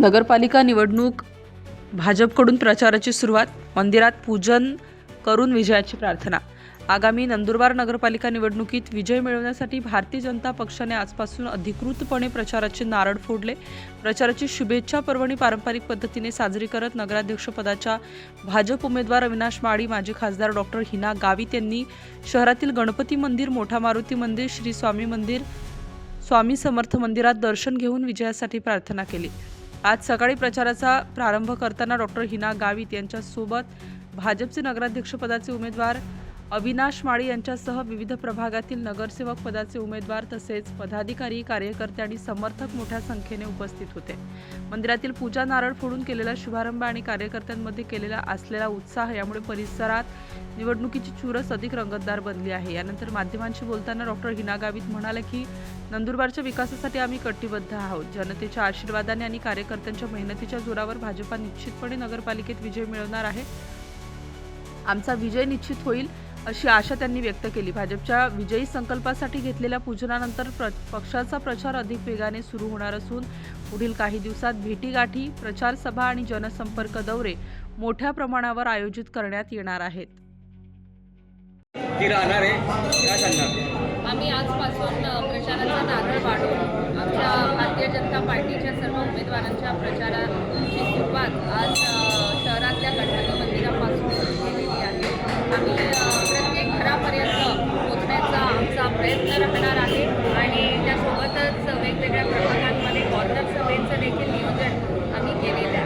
नगरपालिका निवडणूक भाजपकडून प्रचाराची सुरुवात मंदिरात पूजन करून विजयाची प्रार्थना. आगामी नंदुरबार नगरपालिका निवडणुकीत विजय मिळवण्यासाठी भारतीय जनता पक्षाने आजपासून अधिकृतपणे प्रचाराचे नारळ फोडले. प्रचाराची शुभेच्छा पर्वणी पारंपरिक पद्धतीने साजरी करत नगराध्यक्षपदाच्या भाजप उमेदवार अविनाश माळी माजी खासदार डॉक्टर हिना गावित यांनी शहरातील गणपती मंदिर मोठा मारुती मंदिर श्री स्वामी मंदिर स्वामी समर्थ मंदिरात दर्शन घेऊन विजयासाठी प्रार्थना केली. आज सकाळी प्रचाराचा प्रारंभ करताना डॉक्टर हिना गावित यांच्यासोबत भाजपचे नगराध्यक्षपदाचे उमेदवार अविनाश माळी यांच्यासह विविध प्रभागातील नगरसेवक पदाचे उमेदवार तसेच पदाधिकारी कार्यकर्ते आणि समर्थक मोठ्या संख्येने उपस्थित होते. मंदिरातील पूजा नारळ फोडून केलेला शुभारंभ आणि कार्यकर्त्यांमध्ये केलेला असलेला उत्साह यामुळे परिसरात निवडणुकीची चुरस अधिक रंगतदार बनली आहे. यानंतर माध्यमांशी बोलताना डॉक्टर हिना गावित म्हणाले की नंदुरबारच्या विकासासाठी आम्ही कटिबद्ध आहोत. जनतेच्या आशीर्वादाने आणि कार्यकर्त्यांच्या मेहनतीच्या जोरावर भाजपा निश्चितपणे नगरपालिकेत विजय मिळवणार आहे. आमचा विजय निश्चित होईल अशी आशा त्यांनी व्यक्त केली. भाजपच्या विजयी संकल्पासाठी घेतलेल्या पूजनानंतर प्र पक्षाचा प्रचार अधिक वेगाने सुरू होणार असून पुढील काही दिवसात भेटीगाठी प्रचार सभा आणि जनसंपर्क दौरे मोठ्या प्रमाणावर आयोजित करण्यात येणार आहेत. आम्ही आजपासून प्रचाराचा नारळ वाढवून आमच्या भारतीय जनता पार्टीच्या सर्व उमेदवारांच्या प्रचाराची सुरुवात आज शहरातल्या गणपती मंदिरापासून केलेली आहे. आम्ही प्रत्येक घरापर्यंत पोचण्याचा आमचा प्रयत्न राहणार आहे आणि त्यासोबतच वेगवेगळ्या प्रभागांमध्ये कॉर्नर सभेचं देखील नियोजन आम्ही केलेलं आहे.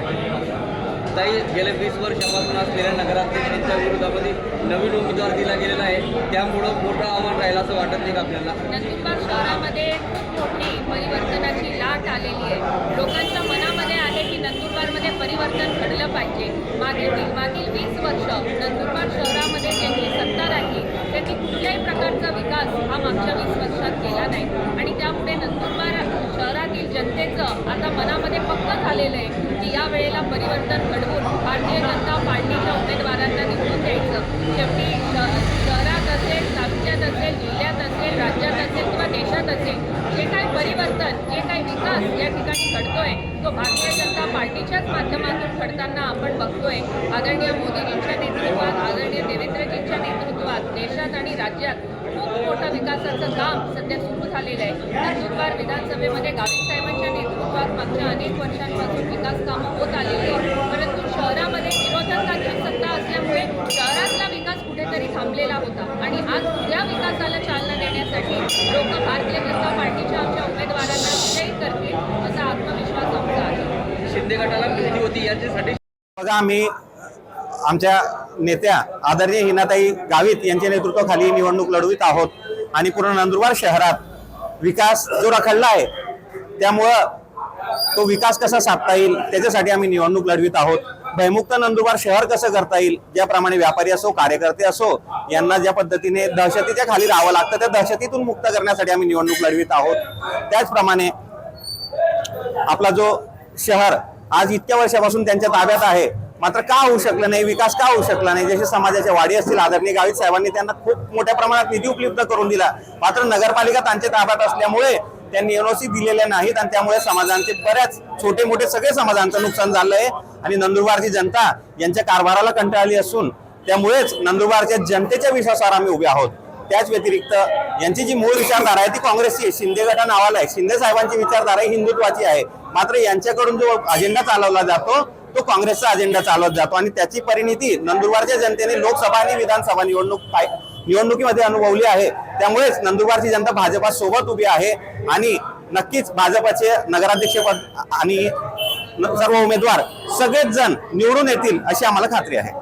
ताई गेल्या वीस वर्षापासून असलेल्या नगराध्यक्षांच्या विरोधामध्ये नवीन उमेदवार दिला गेलेला आहे. त्यामुळं मोठं आव्हान राहिलं असं वाटत नाही का आपल्याला? नंदुरबार शहरामध्ये खूप मोठी परिवर्तनाची लाट आलेली आहे. लोकांच्या मनामध्ये आहे की नंदुरबारमध्ये परिवर्तन घडलं पाहिजे. मागील मागील वीस वर्ष नंदुरबार शहरामध्ये ज्यांची सत्ता राहिली त्यांनी कुठल्याही प्रकारचा विकास हा मागच्या वीस वर्षात केला नाही. आणि त्यामुळे नंदुरबार शहरातील जनतेचं आता मनामध्ये पक्क झालेलं आहे की या वेळेला परिवर्तन घडवून भारतीय जनता पार्टीच्या उमेदवारांना निवडून द्यायचं. शेवटी शहरात तालुक्यात असेल जिल्ह्यात असेल राज्यात असेल किंवा देशात असेल जे काही परिवर्तन जे काही विकास या ठिकाणी घडतोय तो भारतीय जनता पार्टीच्याच माध्यमातून घडताना आपण बघतोय. आदरणीय मोदीजींच्या नेतृत्वात आदरणीय देवेंद्रजींच्या नेतृत्वात देशात आणि राज्यात खूप मोठं विकासाचं काम सध्या सुरू झालेलं आहे. नंदुरबार विधानसभेमध्ये गावित साहेबांच्या नेतृत्वात मागच्या अनेक वर्षांपासून विकास कामं होत आलेली आहे परंतु शहरामध्ये विरोधकांची सत्ता असल्यामुळे शहरातला विकास कुठेतरी थांबलेला होता. आणि आज या विकासाला चालना देण्यासाठी लोक भारतीय जनता पार्टीच्या आमच्या उमेदवारांना विजयी करतील असा आत्मविश्वास आमचा आहे. शिंदे गटाला भीती होती याच्यासाठी बघा आम्ही आमच्या नेत्या आदरणीय हिनाताई गावित यांच्या नेतृत्वाखाली निवडणूक लढवित आहोत. आणि पूर्ण नंदुरबार शहरात विकास जो रखडला आहे त्यामुळं तो विकास कसा साधता येईल त्याच्यासाठी आम्ही निवडणूक लढवित आहोत. भयमुक्त नंदुरबार शहर कसं करता येईल? ज्याप्रमाणे व्यापारी असो कार्यकर्ते असो यांना ज्या पद्धतीने दहशतीच्या खाली राहावं लागतं त्या दहशतीतून मुक्त करण्यासाठी आम्ही निवडणूक लढवित आहोत. त्याचप्रमाणे आपला जो शहर आज इतक्या वर्षापासून त्यांच्या ताब्यात आहे मात्र का होऊ शकलं नाही विकास का होऊ शकला नाही? जसे समाजाच्या वाढी असतील आदरणीय गावित साहेबांनी त्यांना खूप मोठ्या प्रमाणात निधी उपलब्ध करून दिला. मात्र नगरपालिका त्यांच्या ताब्यात असल्यामुळे त्यांनी एनओसी दिलेल्या नाहीत आणि त्यामुळे समाजांचे बऱ्याच छोटे मोठे सगळे समाजांचं नुकसान झालंय. आणि नंदुरबारची जनता यांच्या कारभाराला कंटाळली असून त्यामुळेच नंदुरबारच्या जनतेच्या विश्वासावर आम्ही उभे आहोत. त्याच व्यतिरिक्त यांची जी मूळ विचारधारा आहे ती काँग्रेसची शिंदे गटा नावाला आहे. शिंदे साहेबांची विचारधारा ही हिंदुत्वाची आहे. मात्र यांच्याकडून जो अजेंडा चालवला जातो तो काँग्रेसचा अजेंडा चालवत जातो. आणि त्याची परिणिती नंदुरबारच्या जनतेने लोकसभा आणि विधानसभा निवडणूक निवडणुकीमध्ये अनुभवली आहे. त्यामुळेच नंदुरबारची जनता भाजपा सोबत उभी आहे आणि नक्कीच भाजपाचे नगराध्यक्षपद आणि न- सर्व उमेदवार सगळेच जण निवडून येतील अशी आम्हाला खात्री आहे.